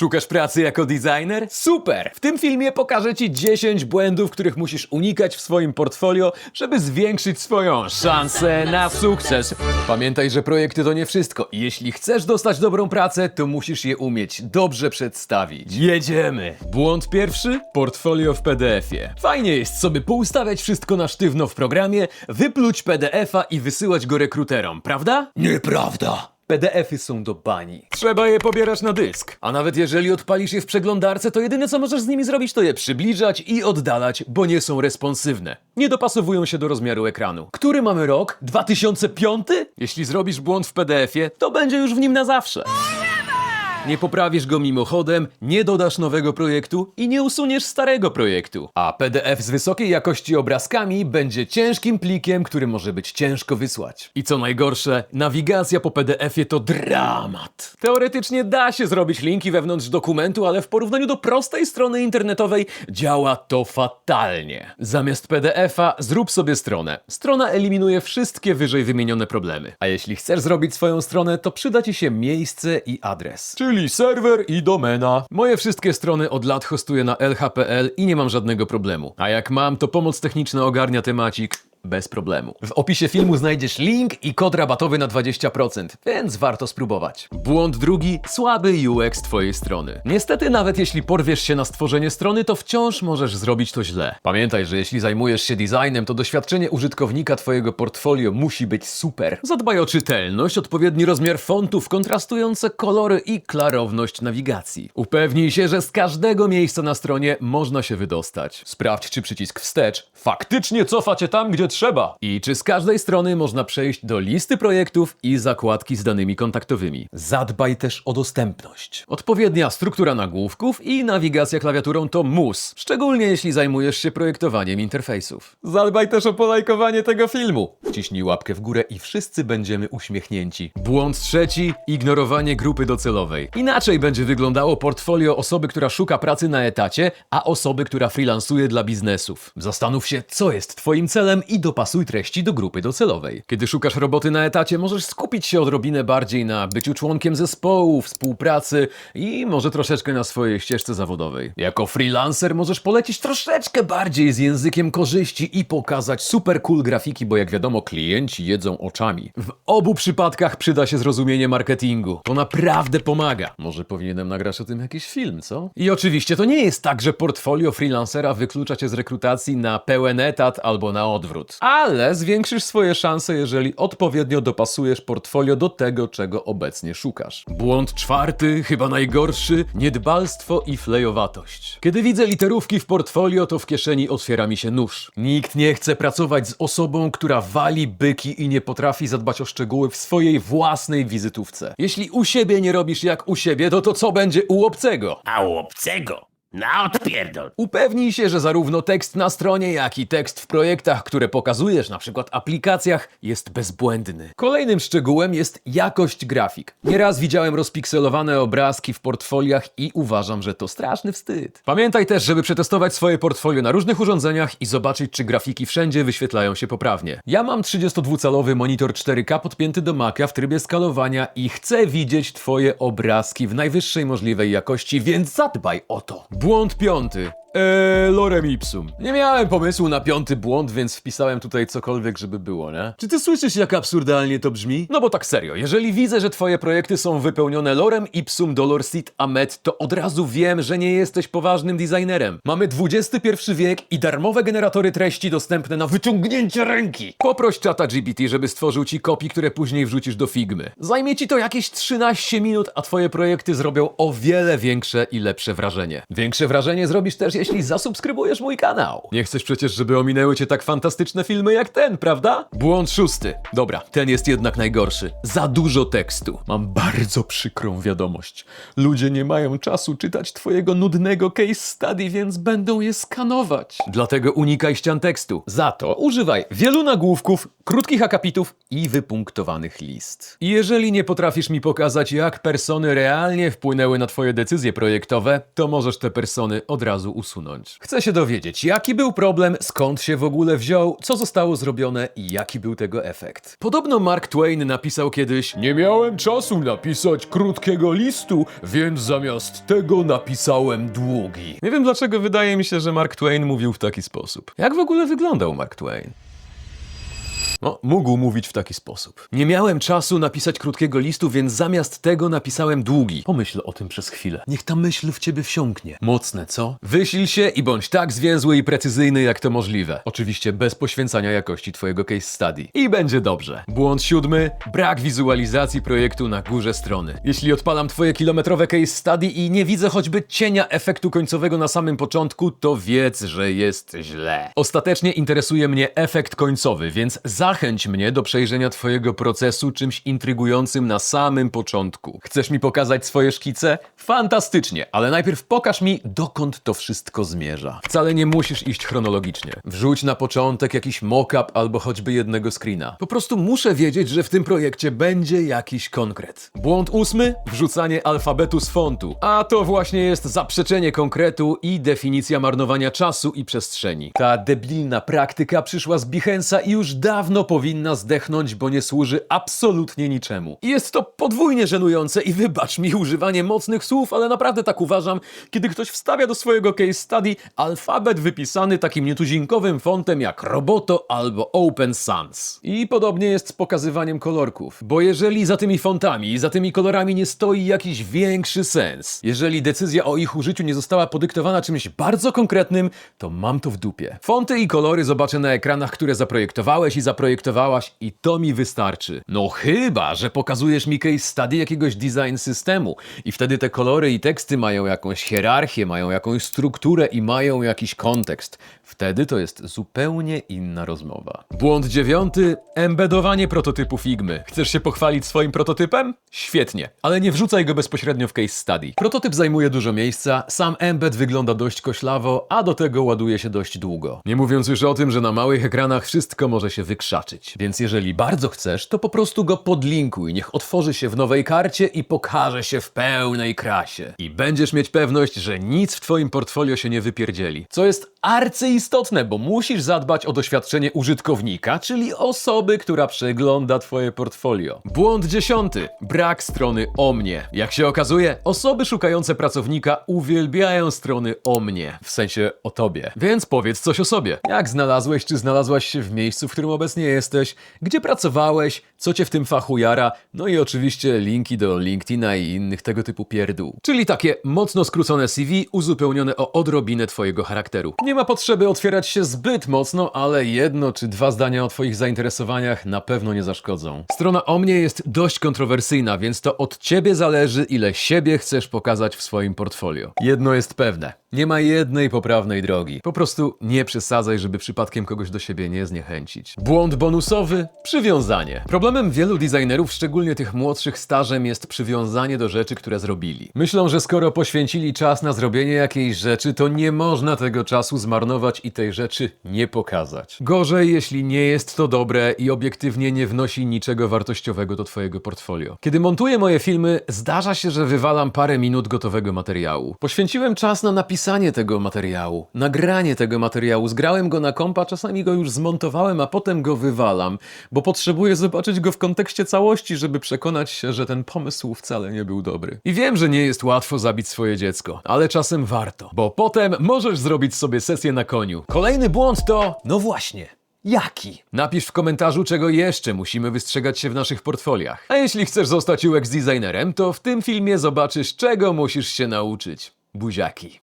Szukasz pracy jako designer? Super! W tym filmie pokażę Ci 10 błędów, których musisz unikać w swoim portfolio, żeby zwiększyć swoją szansę na sukces. Pamiętaj, że projekty to nie wszystko jeśli chcesz dostać dobrą pracę, to musisz je umieć dobrze przedstawić. Jedziemy! Błąd pierwszy? Portfolio w PDF-ie. Fajnie jest sobie poustawiać wszystko na sztywno w programie, wypluć PDF-a i wysyłać go rekruterom, prawda? Nieprawda! PDF-y są do bani. Trzeba je pobierać na dysk. A nawet jeżeli odpalisz je w przeglądarce, to jedyne co możesz z nimi zrobić, to je przybliżać i oddalać, bo nie są responsywne. Nie dopasowują się do rozmiaru ekranu. Który mamy rok? 2005? Jeśli zrobisz błąd w PDF-ie, to będzie już w nim na zawsze. Nie poprawisz go mimochodem, nie dodasz nowego projektu i nie usuniesz starego projektu. A PDF z wysokiej jakości obrazkami będzie ciężkim plikiem, który może być ciężko wysłać. I co najgorsze, nawigacja po PDF-ie to dramat. Teoretycznie da się zrobić linki wewnątrz dokumentu, ale w porównaniu do prostej strony internetowej działa to fatalnie. Zamiast PDF-a zrób sobie stronę. Strona eliminuje wszystkie wyżej wymienione problemy. A jeśli chcesz zrobić swoją stronę, to przyda ci się miejsce i adres. Czyli serwer i domena. Moje wszystkie strony od lat hostuję na lh.pl i nie mam żadnego problemu. A jak mam, to pomoc techniczna ogarnia temacik bez problemu. W opisie filmu znajdziesz link i kod rabatowy na 20%, więc warto spróbować. Błąd drugi, słaby UX twojej strony. Niestety nawet jeśli porwiesz się na stworzenie strony, to wciąż możesz zrobić to źle. Pamiętaj, że jeśli zajmujesz się designem, to doświadczenie użytkownika twojego portfolio musi być super. Zadbaj o czytelność, odpowiedni rozmiar fontów, kontrastujące kolory i klarowność nawigacji. Upewnij się, że z każdego miejsca na stronie można się wydostać. Sprawdź, czy przycisk wstecz faktycznie cofa cię tam, gdzie trzeba. I czy z każdej strony można przejść do listy projektów i zakładki z danymi kontaktowymi. Zadbaj też o dostępność. Odpowiednia struktura nagłówków i nawigacja klawiaturą to mus, szczególnie jeśli zajmujesz się projektowaniem interfejsów. Zadbaj też o polajkowanie tego filmu. Wciśnij łapkę w górę i wszyscy będziemy uśmiechnięci. Błąd trzeci, ignorowanie grupy docelowej. Inaczej będzie wyglądało portfolio osoby, która szuka pracy na etacie, a osoby, która freelansuje dla biznesów. Zastanów się, co jest twoim celem i dopasuj treści do grupy docelowej. Kiedy szukasz roboty na etacie, możesz skupić się odrobinę bardziej na byciu członkiem zespołu, współpracy i może troszeczkę na swojej ścieżce zawodowej. Jako freelancer możesz polecić troszeczkę bardziej z językiem korzyści i pokazać super cool grafiki, bo jak wiadomo, klienci jedzą oczami. W obu przypadkach przyda się zrozumienie marketingu. To naprawdę pomaga. Może powinienem nagrać o tym jakiś film, co? I oczywiście to nie jest tak, że portfolio freelancera wyklucza cię z rekrutacji na pełen etat albo na odwrót. Ale zwiększysz swoje szanse, jeżeli odpowiednio dopasujesz portfolio do tego, czego obecnie szukasz. Błąd czwarty, chyba najgorszy, niedbalstwo i flejowatość. Kiedy widzę literówki w portfolio, to w kieszeni otwiera mi się nóż. Nikt nie chce pracować z osobą, która wali byki i nie potrafi zadbać o szczegóły w swojej własnej wizytówce. Jeśli u siebie nie robisz jak u siebie, to to co będzie u obcego? A u obcego? Na odpierdol. Upewnij się, że zarówno tekst na stronie, jak i tekst w projektach, które pokazujesz, na przykład aplikacjach, jest bezbłędny. Kolejnym szczegółem jest jakość grafik. Nieraz widziałem rozpikselowane obrazki w portfoliach i uważam, że to straszny wstyd. Pamiętaj też, żeby przetestować swoje portfolio na różnych urządzeniach i zobaczyć, czy grafiki wszędzie wyświetlają się poprawnie. Ja mam 32-calowy monitor 4K podpięty do Maca w trybie skalowania i chcę widzieć Twoje obrazki w najwyższej możliwej jakości, więc zadbaj o to. Błąd piąty. Eee, lorem ipsum. Nie miałem pomysłu na piąty błąd, więc wpisałem tutaj cokolwiek, żeby było, nie? Czy ty słyszysz, jak absurdalnie to brzmi? No bo tak serio, jeżeli widzę, że twoje projekty są wypełnione lorem ipsum dolor sit amet, to od razu wiem, że nie jesteś poważnym designerem. Mamy XXI wiek i darmowe generatory treści dostępne na wyciągnięcie ręki. Poproś czata GPT, żeby stworzył ci kopii, które później wrzucisz do Figmy. Zajmie ci to jakieś 13 minut, a twoje projekty zrobią o wiele większe i lepsze wrażenie. Większe wrażenie zrobisz też, jeśli zasubskrybujesz mój kanał. Nie chcesz przecież, żeby ominęły cię tak fantastyczne filmy jak ten, prawda? Błąd szósty. Dobra, ten jest jednak najgorszy. Za dużo tekstu. Mam bardzo przykrą wiadomość. Ludzie nie mają czasu czytać twojego nudnego case study, więc będą je skanować. Dlatego unikaj ścian tekstu. Za to używaj wielu nagłówków, krótkich akapitów i wypunktowanych list. Jeżeli nie potrafisz mi pokazać, jak persony realnie wpłynęły na twoje decyzje projektowe, to możesz te persony od razu usunąć. Chcę się dowiedzieć, jaki był problem, skąd się w ogóle wziął, co zostało zrobione i jaki był tego efekt. Podobno Mark Twain napisał kiedyś: Nie miałem czasu napisać krótkiego listu, więc zamiast tego napisałem długi. Nie wiem dlaczego wydaje mi się, że Mark Twain mówił w taki sposób. Jak w ogóle wyglądał Mark Twain? No, mógł mówić w taki sposób. Nie miałem czasu napisać krótkiego listu, więc zamiast tego napisałem długi. Pomyśl o tym przez chwilę. Niech ta myśl w ciebie wsiąknie. Mocne, co? Wysil się i bądź tak zwięzły i precyzyjny, jak to możliwe. Oczywiście bez poświęcania jakości twojego case study. I będzie dobrze. Błąd siódmy. Brak wizualizacji projektu na górze strony. Jeśli odpalam twoje kilometrowe case study i nie widzę choćby cienia efektu końcowego na samym początku, to wiedz, że jest źle. Ostatecznie interesuje mnie efekt końcowy, więc zachęć mnie do przejrzenia twojego procesu czymś intrygującym na samym początku. Chcesz mi pokazać swoje szkice? Fantastycznie, ale najpierw pokaż mi, dokąd to wszystko zmierza. Wcale nie musisz iść chronologicznie. Wrzuć na początek jakiś mock-up albo choćby jednego screena. Po prostu muszę wiedzieć, że w tym projekcie będzie jakiś konkret. Błąd ósmy? Wrzucanie alfabetu z fontu. A to właśnie jest zaprzeczenie konkretu i definicja marnowania czasu i przestrzeni. Ta debilna praktyka przyszła z Behance'a i już dawno powinna zdechnąć, bo nie służy absolutnie niczemu. Jest to podwójnie żenujące i wybacz mi używanie mocnych słów, ale naprawdę tak uważam, kiedy ktoś wstawia do swojego case study alfabet wypisany takim nietuzinkowym fontem jak Roboto albo Open Sans. I podobnie jest z pokazywaniem kolorków, bo jeżeli za tymi fontami i za tymi kolorami nie stoi jakiś większy sens, jeżeli decyzja o ich użyciu nie została podyktowana czymś bardzo konkretnym, to mam to w dupie. Fonty i kolory zobaczę na ekranach, które zaprojektowałeś i zaprojektowałaś i to mi wystarczy. No chyba, że pokazujesz mi case study jakiegoś design systemu i wtedy te kolory i teksty mają jakąś hierarchię, mają jakąś strukturę i mają jakiś kontekst. Wtedy to jest zupełnie inna rozmowa. Błąd dziewiąty. Embedowanie prototypu Figmy. Chcesz się pochwalić swoim prototypem? Świetnie, ale nie wrzucaj go bezpośrednio w case study. Prototyp zajmuje dużo miejsca, sam embed wygląda dość koślawo, a do tego ładuje się dość długo. Nie mówiąc już o tym, że na małych ekranach wszystko może się Więc jeżeli bardzo chcesz, to po prostu go podlinkuj, niech otworzy się w nowej karcie i pokaże się w pełnej krasie. I będziesz mieć pewność, że nic w twoim portfolio się nie wypierdzieli. Co jest arcyistotne, bo musisz zadbać o doświadczenie użytkownika, czyli osoby, która przegląda twoje portfolio. Błąd dziesiąty. Brak strony o mnie. Jak się okazuje, osoby szukające pracownika uwielbiają strony o mnie, w sensie o tobie. Więc powiedz coś o sobie. Jak znalazłeś czy znalazłaś się w miejscu, w którym obecnie jesteś, gdzie pracowałeś, co cię w tym fachu jara, no i oczywiście linki do LinkedIna i innych tego typu pierdół. Czyli takie mocno skrócone CV uzupełnione o odrobinę twojego charakteru. Nie ma potrzeby otwierać się zbyt mocno, ale jedno czy dwa zdania o twoich zainteresowaniach na pewno nie zaszkodzą. Strona o mnie jest dość kontrowersyjna, więc to od ciebie zależy, ile siebie chcesz pokazać w swoim portfolio. Jedno jest pewne. Nie ma jednej poprawnej drogi. Po prostu nie przesadzaj, żeby przypadkiem kogoś do siebie nie zniechęcić. Błąd bonusowy przywiązanie. Problemem wielu designerów, szczególnie tych młodszych stażem, jest przywiązanie do rzeczy, które zrobili. Myślą, że skoro poświęcili czas na zrobienie jakiejś rzeczy, to nie można tego czasu zmarnować i tej rzeczy nie pokazać. Gorzej, jeśli nie jest to dobre i obiektywnie nie wnosi niczego wartościowego do Twojego portfolio. Kiedy montuję moje filmy, zdarza się, że wywalam parę minut gotowego materiału. Poświęciłem czas na napisanie tego materiału, nagranie tego materiału, zgrałem go na kompa, czasami go już zmontowałem, a potem go wywalam, bo potrzebuję zobaczyć go w kontekście całości, żeby przekonać się, że ten pomysł wcale nie był dobry. I wiem, że nie jest łatwo zabić swoje dziecko, ale czasem warto, bo potem możesz zrobić sobie sesję na koniu. Kolejny błąd to, no właśnie, Jaki? Napisz w komentarzu, czego jeszcze musimy wystrzegać się w naszych portfoliach. A jeśli chcesz zostać UX designerem, to w tym filmie zobaczysz, czego musisz się nauczyć. Buziaki.